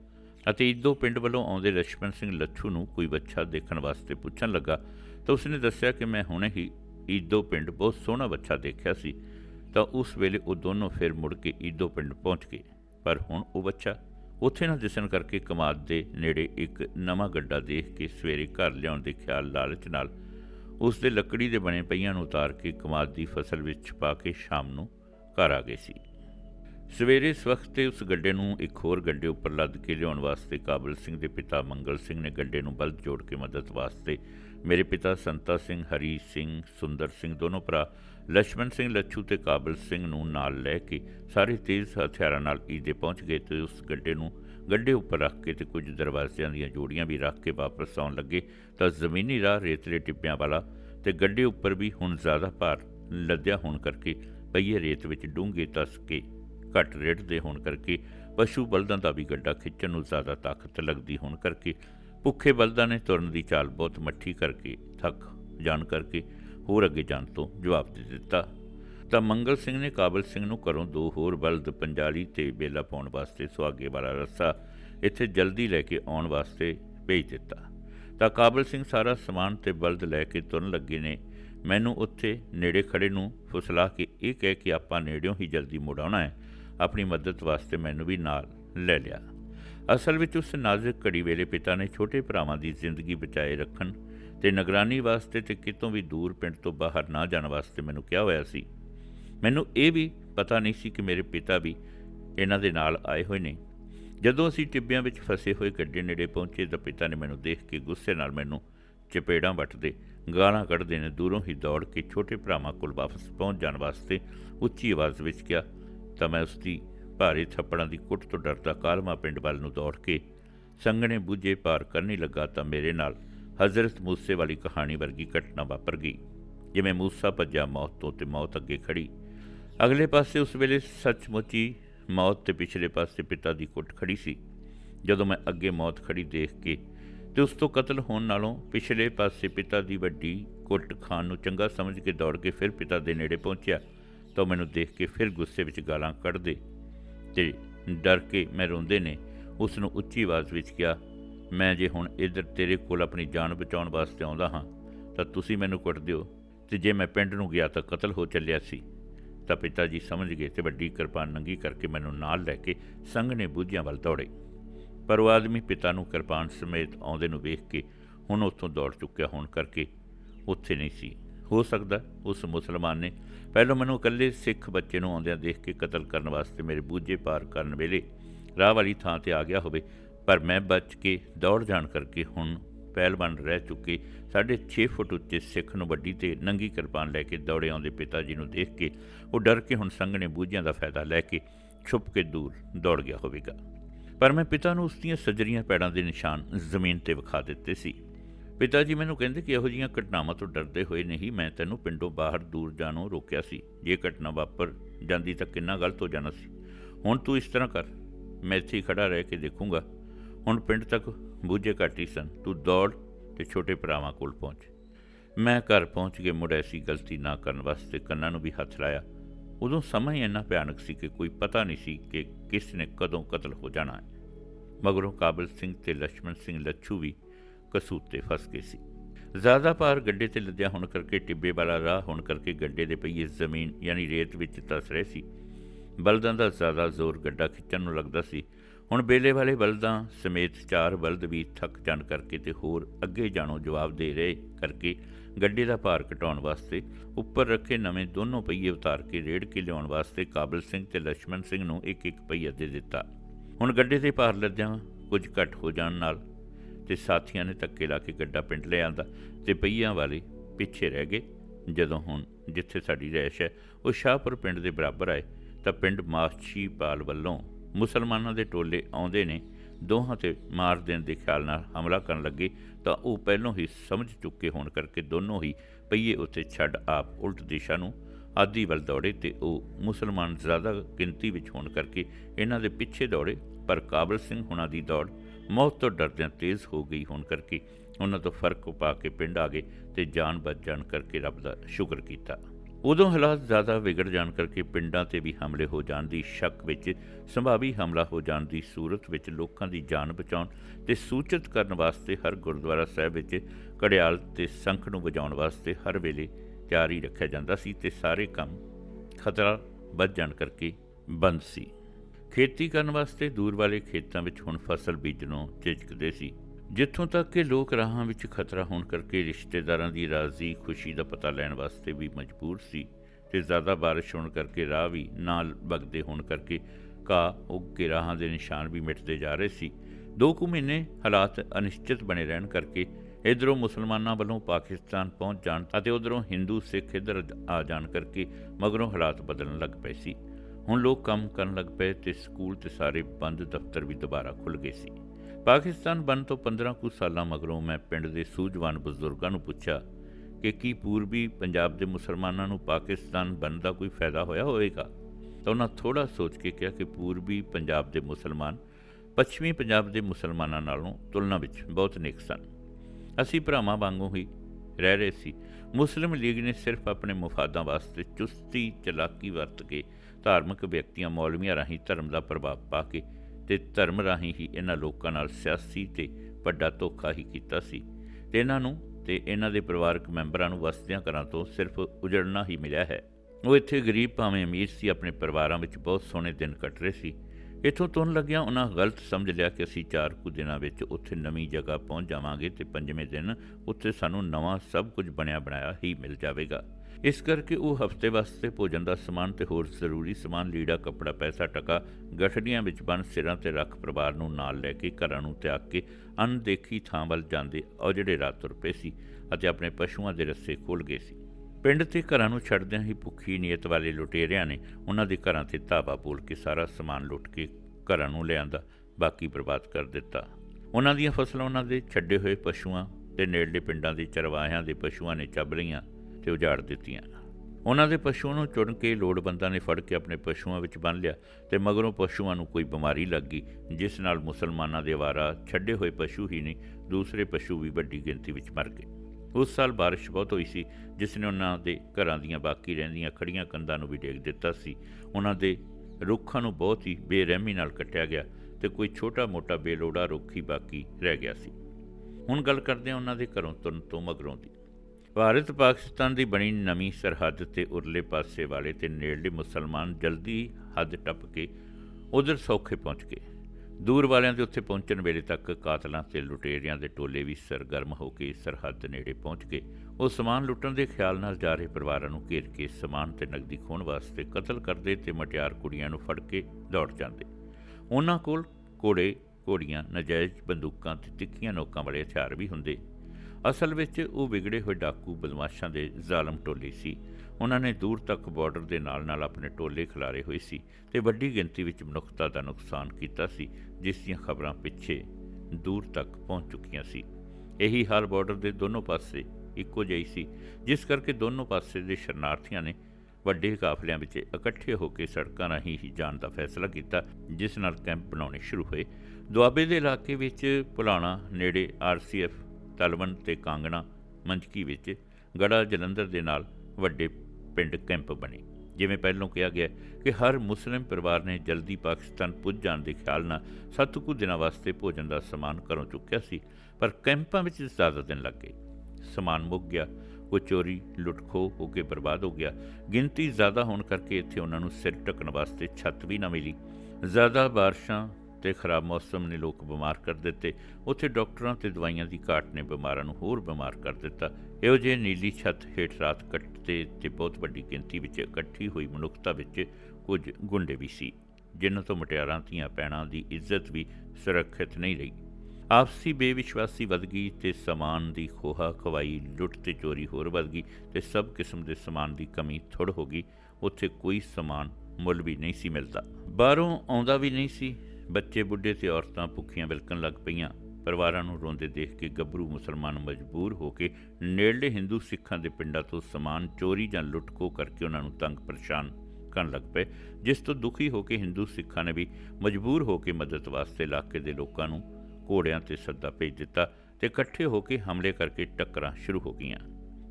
ਅਤੇ ਇਦੋਂ ਪਿੰਡ ਵੱਲੋਂ ਆਉਂਦੇ ਲਛਮਣ ਸਿੰਘ ਲੱਛੂ ਨੂੰ ਕੋਈ ਵੱਛਾ ਦੇਖਣ ਵਾਸਤੇ ਪੁੱਛਣ ਲੱਗਾ ਤਾਂ ਉਸਨੇ ਦੱਸਿਆ ਕਿ ਮੈਂ ਹੁਣੇ ਹੀ ਇਦੋਂ ਪਿੰਡ ਬਹੁਤ ਸੋਹਣਾ ਵੱਛਾ ਦੇਖਿਆ ਸੀ ਤਾਂ ਉਸ ਵੇਲੇ ਉਹ ਦੋਨੋਂ ਫਿਰ ਮੁੜ ਕੇ ਈਦੋ ਪਿੰਡ ਪਹੁੰਚ ਗਏ। ਪਰ ਹੁਣ ਉਹ ਬੱਚਾ ਉੱਥੇ ਨਾ ਦਿਸਣ ਕਰਕੇ ਕਮਾਦ ਦੇ ਨੇੜੇ ਇੱਕ ਨਵਾਂ ਗੱਡਾ ਦੇਖ ਕੇ ਸਵੇਰੇ ਘਰ ਲਿਆਉਣ ਦੇ ਖਿਆਲ ਲਾਲਚ ਨਾਲ ਉਸ ਦੇ ਲੱਕੜੀ ਦੇ ਬਣੇ ਪਈਆਂ ਨੂੰ ਉਤਾਰ ਕੇ ਕਮਾਦ ਦੀ ਫਸਲ ਵਿੱਚ ਪਾ ਕੇ ਸ਼ਾਮ ਨੂੰ ਘਰ ਆ ਗਏ ਸੀ। ਸਵੇਰੇ ਇਸ ਵਕਤ ਤੇ ਉਸ ਗੱਡੇ ਨੂੰ ਇੱਕ ਹੋਰ ਗੱਡੇ ਉੱਪਰ ਲੱਦ ਕੇ ਲਿਆਉਣ ਵਾਸਤੇ ਕਾਬਲ ਸਿੰਘ ਦੇ ਪਿਤਾ ਮੰਗਲ ਸਿੰਘ ਨੇ ਗੱਡੇ ਨੂੰ ਬਲਦ ਜੋੜ ਕੇ ਮਦਦ ਵਾਸਤੇ ਮੇਰੇ ਪਿਤਾ ਸੰਤਾ ਸਿੰਘ, ਹਰੀ ਸਿੰਘ, ਸੁੰਦਰ ਸਿੰਘ ਦੋਨੋਂ ਭਰਾ ਲక్ష్మణ ਸਿੰਘ ਲੱਛੂ ਤੇ ਕਾਬਲ ਸਿੰਘ ਨੂੰ ਨਾਲ ਲੈ ਕੇ ਸਾਰੇ ਤੇਜ਼ ਹਥਿਆਰਾਂ ਨਾਲ ਈਦੇ ਪਹੁੰਚ ਗਏ ਤੇ ਉਸ ਗੱਡੇ ਨੂੰ ਗੱਡੇ ਉੱਪਰ ਰੱਖ ਕੇ ਤੇ ਕੁਝ ਦਰਵਾਜ਼ਿਆਂ ਦੀਆਂ ਜੋੜੀਆਂ ਵੀ ਰੱਖ ਕੇ ਵਾਪਸ ਆਉਣ ਲੱਗੇ ਤਾਂ ਜ਼ਮੀਨੀ ਰਾਹ ਰੇਤਲੇ ਟਿੱਪਿਆਂ ਵਾਲਾ ਤੇ ਗੱਡੇ ਉੱਪਰ ਵੀ ਹੁਣ ਜ਼ਿਆਦਾ ਭਾਰ ਲੱਦਿਆ ਹੋਣ ਕਰਕੇ ਪਈਏ ਰੇਤ ਵਿੱਚ ਡੂੰਘੇ ਤਸਕੇ ਘੱਟ ਰੇਟ ਦੇ ਹੋਣ ਕਰਕੇ ਪਸ਼ੂ ਬਲਦਾਂ ਦਾ ਵੀ ਗੱਡਾ ਖਿੱਚਣ ਨੂੰ ਜ਼ਿਆਦਾ ਤਾਕਤ ਲੱਗਦੀ ਹੋਣ ਕਰਕੇ ਭੁੱਖੇ ਬਲਦਾਂ ਨੇ ਤੁਰਨ ਦੀ ਚਾਲ ਬਹੁਤ ਮੱਠੀ ਕਰਕੇ ਥੱਕ ਜਾਣ ਕਰਕੇ ਹੋਰ ਅੱਗੇ ਜਾਣ ਤੋਂ ਜਵਾਬ ਦੇ ਦਿੱਤਾ। ਤਾਂ ਮੰਗਲ ਸਿੰਘ ਨੇ ਕਾਬਲ ਸਿੰਘ ਨੂੰ ਘਰੋਂ ਦੋ ਹੋਰ ਬਲਦ ਪੰਜਾਲੀ ਤੇ ਬੇਲਾ ਪਾਉਣ ਵਾਸਤੇ ਸੁਹਾਗੇ ਵਾਲਾ ਰੱਸਾ ਇੱਥੇ ਜਲਦੀ ਲੈ ਕੇ ਆਉਣ ਵਾਸਤੇ ਭੇਜ ਦਿੱਤਾ। ਤਾਂ ਕਾਬਲ ਸਿੰਘ ਸਾਰਾ ਸਮਾਨ ਤੇ ਬਲਦ ਲੈ ਕੇ ਤੁਰਨ ਲੱਗੇ ਨੇ। ਮੈਨੂੰ ਉੱਥੇ ਨੇੜੇ ਖੜੇ ਨੂੰ ਫੁਸਲਾ ਕੇ ਇਹ ਕਹਿ ਕੇ ਆਪਾਂ ਨੇੜਿਓਂ ਹੀ ਜਲਦੀ ਮੁੜ ਆਉਣਾ ਹੈ। ਆਪਣੀ ਮਦਦ ਵਾਸਤੇ ਮੈਨੂੰ ਵੀ ਨਾਲ ਲੈ ਲਿਆ। ਅਸਲ ਵਿੱਚ ਉਸ ਨਾਜ਼ੁਕ ਘੜੀ ਵੇਲੇ ਪਿਤਾ ਨੇ ਛੋਟੇ ਭਰਾਵਾਂ ਦੀ ਜ਼ਿੰਦਗੀ ਬਚਾਏ ਰੱਖਣ ਤੇ ਨਿਗਰਾਨੀ ਵਾਸਤੇ ਤੇ ਕਿਤੋਂ ਵੀ ਦੂਰ ਪਿੰਡ ਤੋਂ ਬਾਹਰ ਨਾ ਜਾਣ ਵਾਸਤੇ ਮੈਨੂੰ ਕਿਹਾ ਹੋਇਆ ਸੀ। ਮੈਨੂੰ ਇਹ ਵੀ ਪਤਾ ਨਹੀਂ ਸੀ ਕਿ ਮੇਰੇ ਪਿਤਾ ਵੀ ਇਹਨਾਂ ਦੇ ਨਾਲ ਆਏ ਹੋਏ ਨੇ। ਜਦੋਂ ਅਸੀਂ ਟਿੱਬਿਆਂ ਵਿੱਚ ਫਸੇ ਹੋਏ ਗੱਡੇ ਨੇੜੇ ਪਹੁੰਚੇ ਤਾਂ ਪਿਤਾ ਨੇ ਮੈਨੂੰ ਦੇਖ ਕੇ ਗੁੱਸੇ ਨਾਲ ਮੈਨੂੰ ਚਪੇੜਾਂ ਵੱਟਦੇ, ਗਾਲਾਂ ਕੱਢਦੇ ਨੇ, ਦੂਰੋਂ ਹੀ ਦੌੜ ਕੇ ਛੋਟੇ ਭਰਾਵਾਂ ਕੋਲ ਵਾਪਸ ਪਹੁੰਚ ਜਾਣ ਵਾਸਤੇ ਉੱਚੀ ਆਵਾਜ਼ ਵਿੱਚ ਕਿਹਾ, ਤਾਂ ਮੈਂ ਉਸ ਦੀ ਭਾਰੇ ਥੱਪੜਾਂ ਦੀ ਕੁੱਟ ਤੋਂ ਡਰਦਾ ਕਾਲਮਾ ਪਿੰਡ ਵੱਲ ਨੂੰ ਦੌੜ ਕੇ ਸੰਗਣੇ ਬੁੱਝੇ ਪਾਰ ਕਰਨੀ ਲੱਗਾ ਤਾਂ ਮੇਰੇ ਨਾਲ ਹਜ਼ਰਤ ਮੂਸੇ ਵਾਲੀ ਕਹਾਣੀ ਵਰਗੀ ਘਟਨਾ ਵਾਪਰ ਗਈ, ਜਿਵੇਂ ਮੂਸਾ ਭੱਜਾ ਮੌਤ ਤੋਂ ਤੇ ਮੌਤ ਅੱਗੇ ਖੜੀ। ਅਗਲੇ ਪਾਸੇ ਉਸ ਵੇਲੇ ਸੱਚਮੁੱਚੀ ਮੌਤ ਤੇ ਪਿਛਲੇ ਪਾਸੇ ਪਿਤਾ ਦੀ ਕੁੱਟ ਖੜੀ ਸੀ। ਜਦੋਂ ਮੈਂ ਅੱਗੇ ਮੌਤ ਖੜੀ ਦੇਖ ਕੇ ਤੇ ਉਸ ਤੋਂ ਕਤਲ ਹੋਣ ਨਾਲੋਂ ਪਿਛਲੇ ਪਾਸੇ ਪਿਤਾ ਦੀ ਵੱਡੀ ਕੁੱਟ ਖਾਣ ਨੂੰ ਚੰਗਾ ਸਮਝ ਕੇ ਦੌੜ ਕੇ ਫਿਰ ਪਿਤਾ ਦੇ ਨੇੜੇ ਪਹੁੰਚਿਆ, ਤਾਂ ਉਹ ਮੈਨੂੰ ਦੇਖ ਕੇ ਫਿਰ ਗੁੱਸੇ ਵਿੱਚ ਗਾਲਾਂ ਕੱਢਦੇ ਤੇ ਡਰ ਕੇ ਮੈਂ ਰੋਂਦੇ ਨੇ, ਉਸ ਨੂੰ ਉੱਚੀ ਆਵਾਜ਼ ਵਿੱਚ ਕਿਹਾ ਮੈਂ ਜੇ ਹੁਣ ਇੱਧਰ ਤੇਰੇ ਕੋਲ ਆਪਣੀ ਜਾਨ ਬਚਾਉਣ ਵਾਸਤੇ ਆਉਂਦਾ ਹਾਂ, ਤਾਂ ਤੁਸੀਂ ਮੈਨੂੰ ਕੁੱਟ ਦਿਓ ਤੇ ਜੇ ਮੈਂ ਪਿੰਡ ਨੂੰ ਗਿਆ ਤਾਂ ਕਤਲ ਹੋ ਚੱਲਿਆ ਸੀ। ਤਾਂ ਪਿਤਾ ਜੀ ਸਮਝ ਗਏ ਤੇ ਵੱਡੀ ਕਿਰਪਾਨ ਨੰਗੀ ਕਰਕੇ ਮੈਨੂੰ ਨਾਲ ਲੈ ਕੇ ਸੰਘਣੇ ਬੂਝਿਆਂ ਵੱਲ ਦੌੜੇ। ਪਰ ਉਹ ਆਦਮੀ ਪਿਤਾ ਨੂੰ ਕਿਰਪਾਨ ਸਮੇਤ ਆਉਂਦੇ ਨੂੰ ਵੇਖ ਕੇ ਹੁਣ ਉੱਥੋਂ ਦੌੜ ਚੁੱਕਿਆ ਹੋਣ ਕਰਕੇ ਉੱਥੇ ਨਹੀਂ ਸੀ। ਹੋ ਸਕਦਾ ਉਸ ਮੁਸਲਮਾਨ ਨੇ ਪਹਿਲਾਂ ਮੈਨੂੰ ਇਕੱਲੇ ਸਿੱਖ ਬੱਚੇ ਨੂੰ ਆਉਂਦਿਆਂ ਦੇਖ ਕੇ ਕਤਲ ਕਰਨ ਵਾਸਤੇ ਮੇਰੇ ਬੂਝੇ ਪਾਰ ਕਰਨ ਵੇਲੇ ਰਾਹ ਵਾਲੀ ਥਾਂ ਤੇ ਆ ਗਿਆ ਹੋਵੇ ਪਰ ਮੈਂ ਬਚ ਕੇ ਦੌੜ ਜਾਣ ਕਰਕੇ ਹੁਣ ਪਹਿਲਵਾਨ ਰਹਿ ਚੁੱਕੇ। ਸਾਢੇ 6 ਫੁੱਟ ਉੱਚੇ ਸਿੱਖ ਨੂੰ ਵੱਡੀ ਤੇ ਨੰਗੀ ਕਿਰਪਾਨ ਲੈ ਕੇ ਦੌੜੇ ਆਉਂਦੇ ਪਿਤਾ ਜੀ ਨੂੰ ਦੇਖ ਕੇ ਉਹ ਡਰ ਕੇ ਹੁਣ ਸੰਘਣੇ ਬੂਝਿਆਂ ਦਾ ਫਾਇਦਾ ਲੈ ਕੇ ਛੁਪ ਕੇ ਦੂਰ ਦੌੜ ਗਿਆ ਹੋਵੇਗਾ। ਪਰ ਮੈਂ ਪਿਤਾ ਨੂੰ ਉਸ ਦੀਆਂ ਸਜਰੀਆਂ ਪੈੜਾਂ ਦੇ ਨਿਸ਼ਾਨ ਜ਼ਮੀਨ ਤੇ ਵਿਖਾ ਦਿੱਤੇ ਸੀ। ਪਿਤਾ ਜੀ ਮੈਨੂੰ ਕਹਿੰਦੇ ਕਿ ਇਹੋ ਜਿਹੀਆਂ ਘਟਨਾਵਾਂ ਤੋਂ ਡਰਦੇ ਹੋਏ ਨਹੀਂ, ਮੈਂ ਤੈਨੂੰ ਪਿੰਡੋਂ ਬਾਹਰ ਦੂਰ ਜਾਣੋਂ ਰੋਕਿਆ ਸੀ। ਜੇ ਘਟਨਾ ਵਾਪਰ ਜਾਂਦੀ ਤਾਂ ਕਿੰਨਾ ਗਲਤ ਹੋ ਜਾਣਾ ਸੀ। ਹੁਣ ਤੂੰ ਇਸ ਤਰ੍ਹਾਂ ਕਰ, ਮੈਂ ਇੱਥੇ ਹੀ ਖੜਾ ਰਹਿ ਕੇ ਦੇਖੂੰਗਾ। ਹੁਣ ਪਿੰਡ ਤੱਕ ਬੂਝੇ ਘਾਟੀ ਸਨ। ਤੂੰ ਦੌੜ ਤੇ ਛੋਟੇ ਭਰਾਵਾਂ ਕੋਲ ਪਹੁੰਚ। ਮੈਂ ਘਰ ਪਹੁੰਚ ਕੇ ਮੁੜ ਐਸੀ ਗਲਤੀ ਨਾ ਕਰਨ ਵਾਸਤੇ ਕੰਨਾਂ ਨੂੰ ਵੀ ਹੱਥ ਲਾਇਆ। ਉਦੋਂ ਸਮਾਂ ਹੀ ਇੰਨਾ ਭਿਆਨਕ ਸੀ ਕਿ ਕੋਈ ਪਤਾ ਨਹੀਂ ਸੀ ਕਿ ਕਿਸ ਨੇ ਕਦੋਂ ਕਤਲ ਹੋ ਜਾਣਾ ਹੈ। ਮਗਰੋਂ ਕਾਬਲ ਸਿੰਘ ਤੇ ਲక్ష్మణ ਸਿੰਘ ਲੱਛੂ ਵੀ ਕਸੂਤ ਤੇ ਫਸ ਗਏ ਸੀ। ਜ਼ਿਆਦਾ ਪਾਰ ਗੱਡੇ ਤੇ ਲੱਦਿਆ ਹੋਣ ਕਰਕੇ ਟਿੱਬੇ ਵਾਲਾ ਰਾਹ ਹੋਣ ਕਰਕੇ ਗੱਡੇ ਦੇ ਪਈਏ ਜ਼ਮੀਨ, ਯਾਨੀ ਰੇਤ ਵਿੱਚ ਤਸ ਰਹੇ ਸੀ। ਬਲਦਾਂ ਦਾ ਜ਼ਿਆਦਾ ਜ਼ੋਰ ਗੱਡਾ ਖਿੱਚਣ ਨੂੰ ਲੱਗਦਾ ਸੀ ਹੁਣ ਬੇਲੇ ਵਾਲੇ ਬਲਦਾਂ ਸਮੇਤ ਚਾਰ ਬਲਦ ਵੀ ਥੱਕ ਜਾਣ ਕਰਕੇ ਤੇ ਹੋਰ ਅੱਗੇ ਜਾਣੋ ਜਵਾਬ ਦੇ ਰਹੇ ਕਰਕੇ ਗੱਡੀ ਦਾ ਭਾਰ ਘਟਾਉਣ ਵਾਸਤੇ ਉੱਪਰ ਰੱਖੇ ਨਵੇਂ ਦੋਨੋਂ ਪਹੀਏ ਉਤਾਰ ਕੇ ਰੇੜ ਕੇ ਲਿਆਉਣ ਵਾਸਤੇ ਕਾਬਲ ਸਿੰਘ ਤੇ ਲక్ష్మణ ਸਿੰਘ ਨੂੰ ਇੱਕ ਇੱਕ ਪਹੀਆ ਦੇ ਦਿੱਤਾ। ਹੁਣ ਗੱਡੇ ਦੇ ਭਾਰ ਲੱਦਿਆਂ ਕੁਝ ਘਟ ਹੋ ਜਾਣ ਨਾਲ ਤੇ ਸਾਥੀਆਂ ਨੇ ਧੱਕੇ ਲਾ ਕੇ ਗੱਡਾ ਪਿੰਡ ਲਿਆਂਦਾ ਤੇ ਪਹੀਆਂ ਵਾਲੇ ਪਿੱਛੇ ਰਹਿ ਗਏ। ਜਦੋਂ ਹੁਣ ਜਿੱਥੇ ਸਾਡੀ ਰੈਸ਼ ਹੈ, ਉਹ ਸ਼ਾਹਪੁਰ ਪਿੰਡ ਦੇ ਬਰਾਬਰ ਆਏ ਤਾਂ ਪਿੰਡ ਮਾਸਚੀਪਾਲ ਵੱਲੋਂ ਮੁਸਲਮਾਨਾਂ ਦੇ ਟੋਲੇ ਆਉਂਦੇ ਨੇ, ਦੋਹਾਂ ਤੇ ਮਾਰ ਦੇਣ ਦੇ ਖਿਆਲ ਨਾਲ ਹਮਲਾ ਕਰਨ ਲੱਗੇ, ਤਾਂ ਉਹ ਪਹਿਲਾਂ ਹੀ ਸਮਝ ਚੁੱਕੇ ਹੋਣ ਕਰਕੇ ਦੋਨੋਂ ਹੀ ਪਹੀਏ ਉੱਤੇ ਛੱਡ ਆਪ ਉਲਟ ਦਿਸ਼ਾ ਨੂੰ ਆਦੀ ਵੱਲ ਦੌੜੇ ਤੇ ਉਹ ਮੁਸਲਮਾਨ ਜ਼ਿਆਦਾ ਗਿਣਤੀ ਵਿੱਚ ਹੋਣ ਕਰਕੇ ਇਹਨਾਂ ਦੇ ਪਿੱਛੇ ਦੌੜੇ, ਪਰ ਕਾਬਲ ਸਿੰਘ ਹੁਣਾਂ ਦੀ ਦੌੜ ਮੌਤ ਤੋਂ ਡਰਦਿਆਂ ਤੇਜ਼ ਹੋ ਗਈ ਹੋਣ ਕਰਕੇ ਉਹਨਾਂ ਤੋਂ ਫ਼ਰਕ ਪਾ ਕੇ ਪਿੰਡ ਆ ਗਏ ਤੇ ਜਾਨ ਬਚ ਜਾਣ ਕਰਕੇ ਰੱਬ ਦਾ ਸ਼ੁਕਰ ਕੀਤਾ। ਉਦੋਂ ਹਾਲਾਤ ਜ਼ਿਆਦਾ ਵਿਗੜ ਜਾਣ ਕਰਕੇ ਪਿੰਡਾਂ ਤੇ ਵੀ ਹਮਲੇ ਹੋ ਜਾਣ ਦੀ ਸ਼ੱਕ ਵਿੱਚ, ਸੰਭਾਵੀ ਹਮਲਾ ਹੋ ਜਾਣ ਦੀ ਸੂਰਤ ਵਿੱਚ ਲੋਕਾਂ ਦੀ ਜਾਨ ਬਚਾਉਣ ਤੇ ਸੂਚਿਤ ਕਰਨ ਵਾਸਤੇ ਹਰ ਗੁਰਦੁਆਰਾ ਸਾਹਿਬ ਵਿੱਚ ਕੜਿਆਲ ਤੇ ਸੰਖ ਨੂੰ ਵਜਾਉਣ ਵਾਸਤੇ ਹਰ ਵੇਲੇ ਤਿਆਰੀ ਰੱਖਿਆ ਜਾਂਦਾ ਸੀ ਤੇ ਸਾਰੇ ਕੰਮ ਖਤਰਾ ਵੱਧ ਜਾਣ ਕਰਕੇ ਬੰਦ ਸੀ। ਖੇਤੀ ਕਰਨ ਵਾਸਤੇ ਦੂਰ ਵਾਲੇ ਖੇਤਾਂ ਵਿੱਚ ਹੁਣ ਫਸਲ ਬੀਜਣੋਂ ਝਿਜਕਦੇ ਸੀ। ਜਿੱਥੋਂ ਤੱਕ ਕਿ ਲੋਕ ਰਾਹਾਂ ਵਿੱਚ ਖਤਰਾ ਹੋਣ ਕਰਕੇ ਰਿਸ਼ਤੇਦਾਰਾਂ ਦੀ ਰਾਜ਼ੀ, ਖੁਸ਼ੀ ਦਾ ਪਤਾ ਲੈਣ ਵਾਸਤੇ ਵੀ ਮਜਬੂਰ ਸੀ ਤੇ ਜ਼ਿਆਦਾ ਬਾਰਿਸ਼ ਹੋਣ ਕਰਕੇ ਰਾਹ ਵੀ ਨਾਲ ਵਗਦੇ ਹੋਣ ਕਰਕੇ ਘਾਹ ਉੱਗ ਕੇ ਰਾਹਾਂ ਦੇ ਨਿਸ਼ਾਨ ਵੀ ਮਿਟਦੇ ਜਾ ਰਹੇ ਸੀ। ਦੋ ਕੁ ਮਹੀਨੇ ਹਾਲਾਤ ਅਨਿਸ਼ਚਿਤ ਬਣੇ ਰਹਿਣ ਕਰਕੇ ਇਧਰੋਂ ਮੁਸਲਮਾਨਾਂ ਵੱਲੋਂ ਪਾਕਿਸਤਾਨ ਪਹੁੰਚ ਜਾਣ ਅਤੇ ਉਧਰੋਂ ਹਿੰਦੂ, ਸਿੱਖ ਇੱਧਰ ਆ ਜਾਣ ਕਰਕੇ ਮਗਰੋਂ ਹਾਲਾਤ ਬਦਲਣ ਲੱਗ ਪਏ ਸੀ। ਹੁਣ ਲੋਕ ਕੰਮ ਕਰਨ ਲੱਗ ਪਏ ਤੇ ਸਕੂਲ ਤੇ ਸਾਰੇ ਬੰਦ ਦਫ਼ਤਰ ਵੀ ਦੁਬਾਰਾ ਖੁੱਲ ਗਏ ਸੀ। ਪਾਕਿਸਤਾਨ ਬਣ ਤੋਂ 15 ਕੁ ਸਾਲਾਂ ਮਗਰੋਂ ਮੈਂ ਪਿੰਡ ਦੇ ਸੂਝਵਾਨ ਬਜ਼ੁਰਗਾਂ ਨੂੰ ਪੁੱਛਿਆ ਕਿ ਕੀ ਪੂਰਬੀ ਪੰਜਾਬ ਦੇ ਮੁਸਲਮਾਨਾਂ ਨੂੰ ਪਾਕਿਸਤਾਨ ਬਣਨ ਦਾ ਕੋਈ ਫਾਇਦਾ ਹੋਇਆ ਹੋਵੇਗਾ? ਤਾਂ ਉਹਨਾਂ ਥੋੜਾ ਸੋਚ ਕੇ ਕਿਹਾ ਕਿ ਪੂਰਬੀ ਪੰਜਾਬ ਦੇ ਮੁਸਲਮਾਨ ਪੱਛਮੀ ਪੰਜਾਬ ਦੇ ਮੁਸਲਮਾਨਾਂ ਨਾਲੋਂ ਤੁਲਨਾ ਵਿੱਚ ਬਹੁਤ ਨੇਕ ਸਨ। ਅਸੀਂ ਭਰਾਵਾਂ ਵਾਂਗੂ ਹੀ ਰਹਿ ਰਹੇ ਸੀ। ਮੁਸਲਿਮ ਲੀਗ ਨੇ ਸਿਰਫ ਆਪਣੇ ਮੁਫਾਦਾਂ ਵਾਸਤੇ ਚੁਸਤੀ, ਚਲਾਕੀ ਵਰਤ ਕੇ ਧਾਰਮਿਕ ਵਿਅਕਤੀਆਂ, ਮੌਲਵੀਆਂ ਰਾਹੀਂ ਧਰਮ ਦਾ ਪ੍ਰਭਾਵ ਪਾ ਕੇ ਤੇ ਧਰਮ ਰਾਹੀਂ ਹੀ ਇਹਨਾਂ ਲੋਕਾਂ ਨਾਲ ਸਿਆਸੀ ਤੇ ਵੱਡਾ ਧੋਖਾ ਹੀ ਕੀਤਾ ਸੀ। ਤੇ ਇਹਨਾਂ ਨੂੰ ਤੇ ਇਹਨਾਂ ਦੇ ਪਰਿਵਾਰਕ ਮੈਂਬਰਾਂ ਨੂੰ ਵਸਦਿਆਂ ਘਰਾਂ ਤੋਂ ਸਿਰਫ ਉਜੜਨਾ ਹੀ ਮਿਲਿਆ ਹੈ। ਉਹ ਇੱਥੇ ਗਰੀਬ ਭਾਵੇਂ ਅਮੀਰ ਸੀ, ਆਪਣੇ ਪਰਿਵਾਰਾਂ ਵਿੱਚ ਬਹੁਤ ਸੋਹਣੇ ਦਿਨ ਕੱਟ ਰਹੇ ਸੀ। ਇੱਥੋਂ ਤੁਰਨ ਲੱਗਿਆ ਉਹਨਾਂ ਗਲਤ ਸਮਝ ਲਿਆ ਕਿ ਅਸੀਂ ਚਾਰ ਕੁ ਦਿਨਾਂ ਵਿੱਚ ਉੱਥੇ ਨਵੀਂ ਜਗ੍ਹਾ ਪਹੁੰਚ ਜਾਵਾਂਗੇ ਤੇ ਪੰਜਵੇਂ ਦਿਨ ਉੱਥੇ ਸਾਨੂੰ ਨਵਾਂ ਸਭ ਕੁਝ ਬਣਿਆ ਬਣਾਇਆ ਹੀ ਮਿਲ ਜਾਵੇਗਾ। ਇਸ ਕਰਕੇ ਉਹ ਹਫ਼ਤੇ ਵਾਸਤੇ ਭੋਜਨ ਦਾ ਸਮਾਨ ਤੇ ਹੋਰ ਜ਼ਰੂਰੀ ਸਮਾਨ, ਲੀੜਾ, ਕੱਪੜਾ, ਪੈਸਾ, ਟਕਾ, ਗਠੜੀਆਂ ਵਿੱਚ ਬੰਨ ਸਿਰਾਂ ਤੇ ਰੱਖ ਪਰਿਵਾਰ ਨੂੰ ਨਾਲ ਲੈ ਕੇ ਘਰਾਂ ਨੂੰ ਤਿਆਗ ਕੇ ਅਣਦੇਖੀ ਥਾਂ ਵੱਲ ਜਾਂਦੇ ਔਰ ਜਿਹੜੇ ਰਾਤ ਤੁਰ ਪਏ ਸੀ ਅਤੇ ਆਪਣੇ ਪਸ਼ੂਆਂ ਦੇ ਰੱਸੇ ਖੋਲ ਗਏ ਸੀ। ਪਿੰਡ ਤੇ ਘਰਾਂ ਨੂੰ ਛੱਡਦਿਆਂ ਹੀ ਭੁੱਖੀ ਨੀਅਤ ਵਾਲੇ ਲੁਟੇਰਿਆਂ ਨੇ ਉਹਨਾਂ ਦੇ ਘਰਾਂ ਤੇ ਧਾਵਾ ਬੋਲ ਕੇ ਸਾਰਾ ਸਮਾਨ ਲੁੱਟ ਕੇ ਘਰਾਂ ਨੂੰ ਲਿਆਂਦਾ, ਬਾਕੀ ਬਰਬਾਦ ਕਰ ਦਿੱਤਾ। ਉਹਨਾਂ ਦੀਆਂ ਫਸਲਾਂ ਉਹਨਾਂ ਦੇ ਛੱਡੇ ਹੋਏ ਪਸ਼ੂਆਂ ਤੇ ਨੇੜਲੇ ਪਿੰਡਾਂ ਦੇ ਚਰਵਾਹਿਆਂ ਦੇ ਪਸ਼ੂਆਂ ਨੇ ਚੱਬ ਲਈਆਂ। ਤੇ ਉਜਾੜ ਦਿੱਤੀਆਂ। ਉਹਨਾਂ ਦੇ ਪਸ਼ੂਆਂ ਨੂੰ ਚੁਣ ਕੇ ਲੋੜਵੰਦਾਂ ਨੇ ਫੜ ਕੇ ਆਪਣੇ ਪਸ਼ੂਆਂ ਵਿੱਚ ਬੰਨ ਲਿਆ ਤੇ ਮਗਰੋਂ ਪਸ਼ੂਆਂ ਨੂੰ ਕੋਈ ਬਿਮਾਰੀ ਲੱਗ ਗਈ, ਜਿਸ ਨਾਲ ਮੁਸਲਮਾਨਾਂ ਦੇ ਵਾਰਾ ਛੱਡੇ ਹੋਏ ਪਸ਼ੂ ਹੀ ਨਹੀਂ, ਦੂਸਰੇ ਪਸ਼ੂ ਵੀ ਵੱਡੀ ਗਿਣਤੀ ਵਿੱਚ ਮਰ ਗਏ। ਉਸ ਸਾਲ ਬਾਰਿਸ਼ ਬਹੁਤ ਹੋਈ ਸੀ, ਜਿਸ ਨੇ ਉਹਨਾਂ ਦੇ ਘਰਾਂ ਦੀਆਂ ਬਾਕੀ ਰਹਿੰਦੀਆਂ ਖੜੀਆਂ ਕੰਧਾਂ ਨੂੰ ਵੀ ਡੇਗ ਦਿੱਤਾ ਸੀ। ਉਹਨਾਂ ਦੇ ਰੁੱਖਾਂ ਨੂੰ ਬਹੁਤ ਹੀ ਬੇਰਹਿਮੀ ਨਾਲ ਕੱਟਿਆ ਗਿਆ ਤੇ ਕੋਈ ਛੋਟਾ-ਮੋਟਾ ਬੇਲੋੜਾ ਰੁੱਖ ਹੀ ਬਾਕੀ ਰਹਿ ਗਿਆ ਸੀ। ਹੁਣ ਗੱਲ ਕਰਦੇ ਹਾਂ ਉਹਨਾਂ ਦੇ ਘਰੋਂ ਤੁਰਨ ਤੋਂ ਮਗਰੋਂ ਦੀ। ਭਾਰਤ ਪਾਕਿਸਤਾਨ ਦੀ ਬਣੀ ਨਵੀਂ ਸਰਹੱਦ ਤੇ ਉਰਲੇ ਪਾਸੇ ਵਾਲੇ ਤੇ ਨੇੜਲੇ ਮੁਸਲਮਾਨ ਜਲਦੀ ਹੱਦ ਟੱਪ ਕੇ ਉਧਰ ਸੌਖੇ ਪਹੁੰਚ ਗਏ। ਦੂਰ ਵਾਲਿਆਂ ਦੇ ਉੱਥੇ ਪਹੁੰਚਣ ਵੇਲੇ ਤੱਕ ਕਾਤਲਾਂ ਤੇ ਲੁਟੇਰਿਆਂ ਦੇ ਟੋਲੇ ਵੀ ਸਰਗਰਮ ਹੋ ਕੇ ਸਰਹੱਦ ਨੇੜੇ ਪਹੁੰਚ ਗਏ। ਉਹ ਸਮਾਨ ਲੁੱਟਣ ਦੇ ਖਿਆਲ ਨਾਲ ਜਾ ਰਹੇ ਪਰਿਵਾਰਾਂ ਨੂੰ ਘੇਰ ਕੇ ਸਮਾਨ ਤੇ ਨਗਦੀ ਖੋਣ ਵਾਸਤੇ ਕਤਲ ਕਰਦੇ ਤੇ ਮਟਿਆਰ ਕੁੜੀਆਂ ਨੂੰ ਫੜ ਕੇ ਦੌੜ ਜਾਂਦੇ। ਉਹਨਾਂ ਕੋਲ ਘੋੜੇ, ਘੋੜੀਆਂ, ਨਜਾਇਜ਼ ਬੰਦੂਕਾਂ ਤੇ ਤਿੱਖੀਆਂ ਨੋਕਾਂ ਵਾਲੇ ਹਥਿਆਰ ਵੀ ਹੁੰਦੇ। ਅਸਲ ਵਿੱਚ ਉਹ ਵਿਗੜੇ ਹੋਏ ਡਾਕੂ ਬਦਮਾਸ਼ਾਂ ਦੇ ਜ਼ਾਲਮ ਟੋਲੀ ਸੀ। ਉਹਨਾਂ ਨੇ ਦੂਰ ਤੱਕ ਬਾਰਡਰ ਦੇ ਨਾਲ-ਨਾਲ ਆਪਣੇ ਟੋਲੇ ਖਿਲਾਰੇ ਹੋਏ ਸੀ ਤੇ ਵੱਡੀ ਗਿਣਤੀ ਵਿੱਚ ਮਨੁੱਖਤਾ ਦਾ ਨੁਕਸਾਨ ਕੀਤਾ ਸੀ, ਜਿਸ ਦੀਆਂ ਖਬਰਾਂ ਪਿੱਛੇ ਦੂਰ ਤੱਕ ਪਹੁੰਚ ਚੁੱਕੀਆਂ ਸੀ। ਇਹੀ ਹਾਲ ਬਾਰਡਰ ਦੇ ਦੋਨੋਂ ਪਾਸੇ ਇੱਕੋ ਜਿਹੀ ਸੀ, ਜਿਸ ਕਰਕੇ ਦੋਨੋਂ ਪਾਸੇ ਦੇ ਸ਼ਰਨਾਰਥੀਆਂ ਨੇ ਵੱਡੇ ਕਾਫਲਿਆਂ ਵਿੱਚ ਇਕੱਠੇ ਹੋ ਕੇ ਸੜਕਾਂ ਰਾਹੀਂ ਹੀ ਜਾਣ ਦਾ ਫੈਸਲਾ ਕੀਤਾ, ਜਿਸ ਨਾਲ ਕੈਂਪ ਬਣਾਉਣੇ ਸ਼ੁਰੂ ਹੋਏ। ਦੁਆਬੇ ਦੇ ਇਲਾਕੇ ਵਿੱਚ ਪੁਲਾਣਾ ਨੇੜੇ ਆਰਸੀਐਫ ਤਲਵਣ ਤੇ ਕਾਂਗਣਾ ਮੰਚਕੀ ਵਿੱਚ ਗੜਾ ਜਲੰਧਰ ਦੇ ਨਾਲ ਵੱਡੇ ਪਿੰਡ ਕੈਂਪ ਬਣੇ, ਜਿਵੇਂ ਪਹਿਲਾਂ ਕਿਹਾ ਗਿਆ ਕਿ ਹਰ ਮੁਸਲਿਮ ਪਰਿਵਾਰ ਨੇ ਜਲਦੀ ਪਾਕਿਸਤਾਨ ਪੁੱਜ ਜਾਣ ਦੇ ਖਿਆਲ ਨਾਲ ਸੱਤ ਕੁ ਦਿਨਾਂ ਵਾਸਤੇ ਭੋਜਨ ਦਾ ਸਮਾਨ ਘਰੋਂ ਚੁੱਕਿਆ ਸੀ, ਪਰ ਕੈਂਪਾਂ ਵਿੱਚ ਜ਼ਿਆਦਾ ਦਿਨ ਲੱਗ ਗਏ। ਸਮਾਨ ਮੁੱਕ ਗਿਆ ਉਹ ਚੋਰੀ, ਲੁੱਟਖੋ ਹੋ ਕੇ ਬਰਬਾਦ ਹੋ ਗਿਆ। ਗਿਣਤੀ ਜ਼ਿਆਦਾ ਹੋਣ ਕਰਕੇ ਇੱਥੇ ਉਹਨਾਂ ਨੂੰ ਸਿਰ ਢੱਕਣ ਵਾਸਤੇ ਛੱਤ ਵੀ ਨਾ ਮਿਲੀ। ਜ਼ਿਆਦਾ ਬਾਰਿਸ਼ਾਂ ਤੇ ਖਰਾਬ ਮੌਸਮ ਨੇ ਲੋਕ ਬਿਮਾਰ ਕਰ ਦਿੱਤੇ। ਉੱਥੇ ਡਾਕਟਰਾਂ ਤੇ ਦਵਾਈਆਂ ਦੀ ਘਾਟ ਨੇ ਬਿਮਾਰਾਂ ਨੂੰ ਹੋਰ ਬਿਮਾਰ ਕਰ ਦਿੱਤਾ। ਇਹੋ ਜਿਹੇ ਨੀਲੀ ਛੱਤ ਹੇਠ ਰਾਤ ਕੱਟਦੇ ਤੇ ਬਹੁਤ ਵੱਡੀ ਗਿਣਤੀ ਵਿੱਚ ਇਕੱਠੀ ਹੋਈ ਮਨੁੱਖਤਾ ਵਿੱਚ ਕੁਝ ਗੁੰਡੇ ਵੀ ਸੀ, ਜਿਨ੍ਹਾਂ ਤੋਂ ਮਟਿਆਰਾਂ, ਧੀਆਂ ਪੈਣਾ ਦੀ ਇੱਜ਼ਤ ਵੀ ਸੁਰੱਖਿਅਤ ਨਹੀਂ ਰਹੀ। ਆਪਸੀ ਬੇਵਿਸ਼ਵਾਸੀ ਵੱਧ ਗਈ ਤੇ ਸਮਾਨ ਦੀ ਖੋਹਾ ਖਵਾਈ, ਲੁੱਟ ਤੇ ਚੋਰੀ ਹੋਰ ਵੱਧ ਗਈ ਤੇ ਸਭ ਕਿਸਮ ਦੇ ਸਮਾਨ ਦੀ ਕਮੀ ਥੁੜ ਹੋ ਗਈ। ਉੱਥੇ ਕੋਈ ਸਮਾਨ ਮੁੱਲ ਵੀ ਨਹੀਂ ਸੀ ਮਿਲਦਾ। ਬਾਹਰੋਂ ਆਉਂਦਾ ਵੀ ਨਹੀਂ ਸੀ। ਬੱਚੇ, ਬੁੱਢੇ ਤੇ ਔਰਤਾਂ ਭੁੱਖੀਆਂ ਵਿਲਕਣ ਲੱਗ ਪਈਆਂ। ਪਰਿਵਾਰਾਂ ਨੂੰ ਰੋਂਦੇ ਦੇਖ ਕੇ ਗੱਭਰੂ ਮੁਸਲਮਾਨ ਮਜਬੂਰ ਹੋ ਕੇ ਨੇੜਲੇ ਹਿੰਦੂ ਸਿੱਖਾਂ ਦੇ ਪਿੰਡਾਂ ਤੋਂ ਸਮਾਨ ਚੋਰੀ ਜਾਂ ਲੁੱਟਖੋ ਕਰਕੇ ਉਹਨਾਂ ਨੂੰ ਤੰਗ ਪਰੇਸ਼ਾਨ ਕਰਨ ਲੱਗ ਪਏ, ਜਿਸ ਤੋਂ ਦੁਖੀ ਹੋ ਕੇ ਹਿੰਦੂ ਸਿੱਖਾਂ ਨੇ ਵੀ ਮਜਬੂਰ ਹੋ ਕੇ ਮਦਦ ਵਾਸਤੇ ਇਲਾਕੇ ਦੇ ਲੋਕਾਂ ਨੂੰ ਘੋੜਿਆਂ ਤੇ ਸੱਦਾ ਭੇਜ ਦਿੱਤਾ ਤੇ ਇਕੱਠੇ ਹੋ ਕੇ ਹਮਲੇ ਕਰਕੇ ਟੱਕਰਾਂ ਸ਼ੁਰੂ ਹੋ ਗਈਆਂ।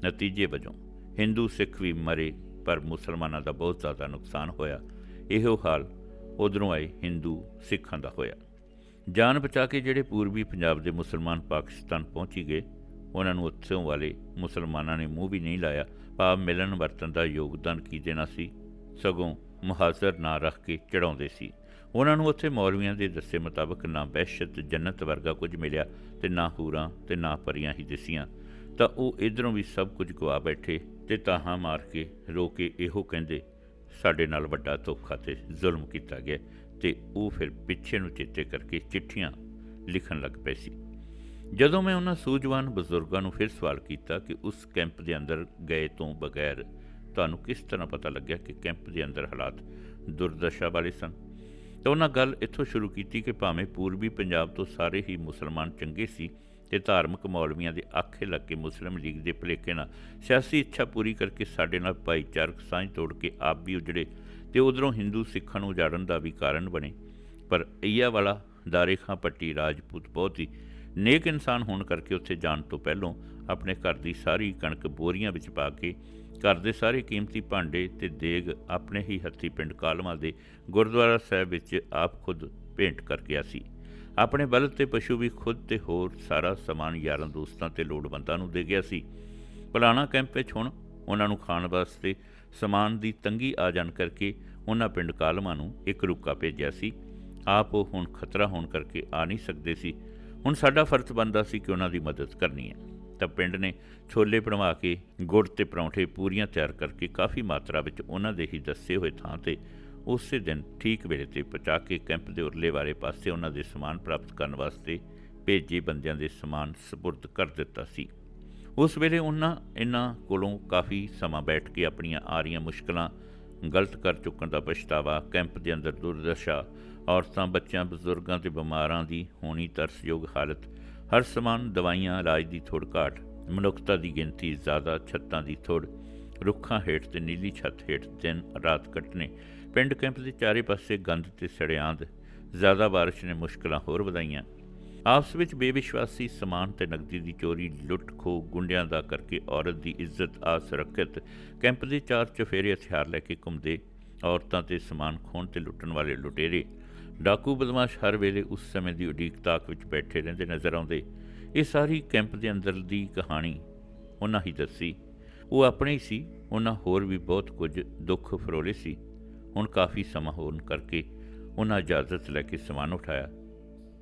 ਨਤੀਜੇ ਵਜੋਂ ਹਿੰਦੂ ਸਿੱਖ ਵੀ ਮਰੇ, ਪਰ ਮੁਸਲਮਾਨਾਂ ਦਾ ਬਹੁਤ ਜ਼ਿਆਦਾ ਨੁਕਸਾਨ ਹੋਇਆ। ਇਹੋ ਹਾਲ ਉਧਰੋਂ ਆਏ ਹਿੰਦੂ ਸਿੱਖਾਂ ਦਾ ਹੋਇਆ। ਜਾਨ ਬਚਾ ਕੇ ਜਿਹੜੇ ਪੂਰਬੀ ਪੰਜਾਬ ਦੇ ਮੁਸਲਮਾਨ ਪਾਕਿਸਤਾਨ ਪਹੁੰਚੀ ਗਏ, ਉਹਨਾਂ ਨੂੰ ਉੱਥੋਂ ਵਾਲੇ ਮੁਸਲਮਾਨਾਂ ਨੇ ਮੂੰਹ ਵੀ ਨਹੀਂ ਲਾਇਆ। ਭਾਵ ਮਿਲਣ ਵਰਤਨ ਦਾ ਯੋਗਦਾਨ ਕੀ ਦੇਣਾ ਸੀ? ਸਗੋਂ ਮੁਹਾਜ਼ਰ ਨਾ ਰੱਖ ਕੇ ਚੜਾਉਂਦੇ ਸੀ। ਉਹਨਾਂ ਨੂੰ ਉੱਥੇ ਮੌਲਵੀਆਂ ਦੇ ਦੱਸੇ ਮੁਤਾਬਕ ਨਾ ਬਹਿਸ਼ਤ ਜੰਨਤ ਵਰਗਾ ਕੁਝ ਮਿਲਿਆ ਤੇ ਨਾ ਹੂਰਾਂ ਤੇ ਨਾ ਪਰੀਆਂ ਹੀ ਦਿਸੀਆਂ। ਤਾਂ ਉਹ ਇਧਰੋਂ ਵੀ ਸਭ ਕੁਝ ਗਵਾ ਬੈਠੇ ਤੇ ਤਾਹਾਂ ਮਾਰ ਕੇ ਰੋ ਕੇ ਇਹੋ ਕਹਿੰਦੇ ਸਾਡੇ ਨਾਲ ਵੱਡਾ ਧੋਖਾ ਤੇ ਜ਼ੁਲਮ ਕੀਤਾ ਗਿਆ ਤੇ ਉਹ ਫਿਰ ਪਿੱਛੇ ਨੂੰ ਚੇਤੇ ਕਰਕੇ ਚਿੱਠੀਆਂ ਲਿਖਣ ਲੱਗ ਪਏ ਸੀ। ਜਦੋਂ ਮੈਂ ਉਹਨਾਂ ਸੂਝਵਾਨ ਬਜ਼ੁਰਗਾਂ ਨੂੰ ਫਿਰ ਸਵਾਲ ਕੀਤਾ ਕਿ ਉਸ ਕੈਂਪ ਦੇ ਅੰਦਰ ਗਏ ਤੋਂ ਬਗੈਰ ਤੁਹਾਨੂੰ ਕਿਸ ਤਰ੍ਹਾਂ ਪਤਾ ਲੱਗਿਆ ਕਿ ਕੈਂਪ ਦੇ ਅੰਦਰ ਹਾਲਾਤ ਦੁਰਦਸ਼ਾ ਵਾਲੇ ਸਨ? ਤਾਂ ਉਹਨਾਂ ਗੱਲ ਇੱਥੋਂ ਸ਼ੁਰੂ ਕੀਤੀ ਕਿ ਭਾਵੇਂ ਪੂਰਬੀ ਪੰਜਾਬ ਤੋਂ ਸਾਰੇ ਹੀ ਮੁਸਲਮਾਨ ਚੰਗੇ ਸੀ ਤੇ ਧਾਰਮਿਕ ਮੌਲਵੀਆਂ ਦੇ ਆਖੇ ਲੱਗ ਕੇ ਮੁਸਲਿਮ ਲੀਗ ਦੇ ਭਲੇਖੇ ਨਾਲ ਸਿਆਸੀ ਇੱਛਾ ਪੂਰੀ ਕਰਕੇ ਸਾਡੇ ਨਾਲ ਭਾਈਚਾਰਕ ਸਾਂਝ ਤੋੜ ਕੇ ਆਪ ਵੀ ਉਜੜੇ ਤੇ ਉਧਰੋਂ ਹਿੰਦੂ ਸਿੱਖਾਂ ਨੂੰ ਉਜਾੜਨ ਦਾ ਵੀ ਕਾਰਨ ਬਣੇ। ਪਰ ਅਈਆ ਵਾਲਾ ਦਾਰੇਖਾਂ ਪੱਟੀ ਰਾਜਪੂਤ ਬਹੁਤ ਹੀ ਨੇਕ ਇਨਸਾਨ ਹੋਣ ਕਰਕੇ ਉੱਥੇ ਜਾਣ ਤੋਂ ਪਹਿਲਾਂ ਆਪਣੇ ਘਰ ਦੀ ਸਾਰੀ ਕਣਕ ਬੋਰੀਆਂ ਵਿੱਚ ਪਾ ਕੇ ਘਰ ਦੇ ਸਾਰੇ ਕੀਮਤੀ ਭਾਂਡੇ ਤੇ ਦੇਗ ਆਪਣੇ ਹੀ ਹੱਥੀ ਪਿੰਡ ਕਾਲਮਾ ਦੇ ਗੁਰਦੁਆਰਾ ਸਾਹਿਬ ਵਿੱਚ ਆਪ ਖੁਦ ਭੇਂਟ ਕਰ ਗਿਆ ਸੀ। ਆਪਣੇ ਬਲਦ ਤੇ ਪਸ਼ੂ ਵੀ ਖੁਦ ਤੇ ਹੋਰ ਸਾਰਾ ਸਮਾਨ ਯਾਰਾਂ ਦੋਸਤਾਂ ਤੇ ਲੋੜਵੰਦਾਂ ਨੂੰ ਦੇ ਗਿਆ ਸੀ। ਪੁਲਾਣਾ ਕੈਂਪ ਵਿੱਚ ਹੁਣ ਉਹਨਾਂ ਨੂੰ ਖਾਣ ਵਾਸਤੇ ਸਮਾਨ ਦੀ ਤੰਗੀ ਆ ਜਾਣ ਕਰਕੇ ਉਹਨਾਂ ਪਿੰਡ ਕਾਲਮਾ ਨੂੰ ਇੱਕ ਰੁੱਕਾ ਭੇਜਿਆ ਸੀ। ਆਪ ਉਹ ਹੁਣ ਖਤਰਾ ਹੋਣ ਕਰਕੇ ਆ ਨਹੀਂ ਸਕਦੇ ਸੀ। ਹੁਣ ਸਾਡਾ ਫਰਜ਼ ਬਣਦਾ ਸੀ ਕਿ ਉਹਨਾਂ ਦੀ ਮਦਦ ਕਰਨੀ ਹੈ। ਤਾਂ ਪਿੰਡ ਨੇ ਛੋਲੇ ਬਣਵਾ ਕੇ, ਗੁੜ ਤੇ ਪਰੌਂਠੇ ਪੂਰੀਆਂ ਤਿਆਰ ਕਰਕੇ ਕਾਫੀ ਮਾਤਰਾ ਵਿੱਚ ਉਹਨਾਂ ਦੇ ਹੀ ਦੱਸੇ ਹੋਏ ਥਾਂ ਤੇ ਉਸੇ ਦਿਨ ਠੀਕ ਵੇਲੇ ਤੇ ਪਹੁੰਚਾ ਕੇ ਕੈਂਪ ਦੇ ਉਰਲੇ ਵਾਲੇ ਪਾਸੇ ਉਹਨਾਂ ਦੇ ਸਮਾਨ ਪ੍ਰਾਪਤ ਕਰਨ ਵਾਸਤੇ ਭੇਜੇ ਬੰਦਿਆਂ ਦੇ ਸਮਾਨ ਸਪੁਰਦ ਕਰ ਦਿੱਤਾ ਸੀ। ਉਸ ਵੇਲੇ ਉਹਨਾਂ ਇਹਨਾਂ ਕੋਲੋਂ ਕਾਫੀ ਸਮਾਂ ਬੈਠ ਕੇ ਆਪਣੀਆਂ ਆ ਰਹੀਆਂ ਮੁਸ਼ਕਲਾਂ ਗਲਤ ਕਰ ਚੁੱਕਣ ਦਾ ਪਛਤਾਵਾ, ਕੈਂਪ ਦੇ ਅੰਦਰ ਦੁਰਦਸ਼ਾ, ਔਰਤਾਂ, ਬੱਚਿਆਂ, ਬਜ਼ੁਰਗਾਂ ਤੇ ਬਿਮਾਰਾਂ ਦੀ ਹੋਣੀ ਤਰਸਯੋਗ ਹਾਲਤ, ਹਰ ਸਮਾਨ ਦਵਾਈਆਂ, ਇਲਾਜ ਦੀ ਥੋੜ ਘਾਟ, ਮਨੁੱਖਤਾ ਦੀ ਗਿਣਤੀ ਜ਼ਿਆਦਾ, ਛੱਤਾਂ ਦੀ ਥੋੜ, ਰੁੱਖਾਂ ਹੇਠ ਤੇ ਨੀਲੀ ਛੱਤ ਹੇਠ ਦਿਨ ਰਾਤ ਕੱਟਣੇ ਪਿੰਡ ਕੈਂਪ ਦੇ ਚਾਰੇ ਪਾਸੇ ਗੰਦ ਤੇ ਸੜਿਆਂਦ, ਜ਼ਿਆਦਾ ਬਾਰਿਸ਼ ਨੇ ਮੁਸ਼ਕਲਾਂ ਹੋਰ ਵਧਾਈਆਂ। ਆਪਸ ਵਿੱਚ ਬੇਵਿਸ਼ਵਾਸੀ, ਸਮਾਨ ਤੇ ਨਕਦੀ ਦੀ ਚੋਰੀ, ਲੁੱਟ ਖੋ ਗੁੰਡਿਆਂ ਦਾ ਕਰਕੇ ਔਰਤ ਦੀ ਇੱਜ਼ਤ ਆ ਸੁਰੱਖਿਅਤ ਕੈਂਪ ਦੇ ਚਾਰ ਚਫੇਰੇ ਹਥਿਆਰ ਲੈ ਕੇ ਘੁੰਮਦੇ, ਔਰਤਾਂ ਤੇ ਸਮਾਨ ਖੋਣ ਤੇ ਲੁੱਟਣ ਵਾਲੇ ਲੁਟੇਰੇ। ਡਾਕੂ ਬਦਮਾਸ਼ ਹਰ ਵੇਲੇ ਉਸ ਸਮੇਂ ਦੀ ਉਡੀਕ ਤਾਕ ਵਿੱਚ ਬੈਠੇ ਰਹਿੰਦੇ ਨਜ਼ਰ ਆਉਂਦੇ। ਇਹ ਸਾਰੀ ਕੈਂਪ ਦੇ ਅੰਦਰ ਦੀ ਕਹਾਣੀ ਉਹਨਾਂ ਹੀ ਦੱਸੀ। ਉਹ ਆਪਣੇ ਹੀ ਸੀ, ਉਹਨਾਂ ਹੋਰ ਵੀ ਬਹੁਤ ਕੁਝ ਦੁੱਖ ਫਰੋਲੇ ਸੀ। ਹੁਣ ਕਾਫੀ ਸਮਾਂ ਹੋਣ ਕਰਕੇ ਉਹਨਾਂ ਇਜਾਜ਼ਤ ਲੈ ਕੇ ਸਮਾਨ ਉਠਾਇਆ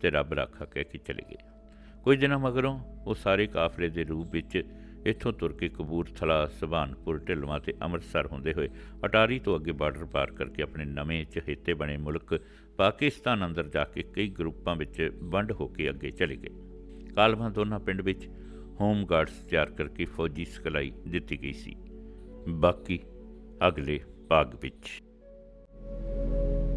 ਤੇ ਰੱਬ ਰਾਖਾ ਕਹਿ ਕੇ ਚਲੇ ਗਏ। ਕੁਝ ਦਿਨਾਂ ਮਗਰੋਂ ਉਹ ਸਾਰੇ ਕਾਫਲੇ ਦੇ ਰੂਪ ਵਿੱਚ ਇੱਥੋਂ ਤੁਰ ਕੇ ਕਬੂਰਥਲਾ ਸੁਭਾਨਪੁਰ, ਢਿਲਵਾਂ ਤੇ ਅੰਮ੍ਰਿਤਸਰ ਹੁੰਦੇ ਹੋਏ ਅਟਾਰੀ ਤੋਂ ਅੱਗੇ ਬਾਰਡਰ ਪਾਰ ਕਰਕੇ ਆਪਣੇ ਨਵੇਂ ਚਹੇਤੇ ਬਣੇ ਮੁਲਕ ਪਾਕਿਸਤਾਨ ਅੰਦਰ ਜਾ ਕੇ ਕਈ ਗਰੁੱਪਾਂ ਵਿੱਚ ਵੰਡ ਹੋ ਕੇ ਅੱਗੇ ਚਲੇ ਗਏ। ਕਾਲਵਾਂ ਦੋਨਾਂ ਪਿੰਡ ਵਿੱਚ ਹੋਮ ਗਾਰਡਸ ਤਿਆਰ ਕਰਕੇ ਫੌਜੀ ਸਿਖਲਾਈ ਦਿੱਤੀ ਗਈ ਸੀ। ਬਾਕੀ ਅਗਲੇ ਭਾਗ ਵਿੱਚ। うん。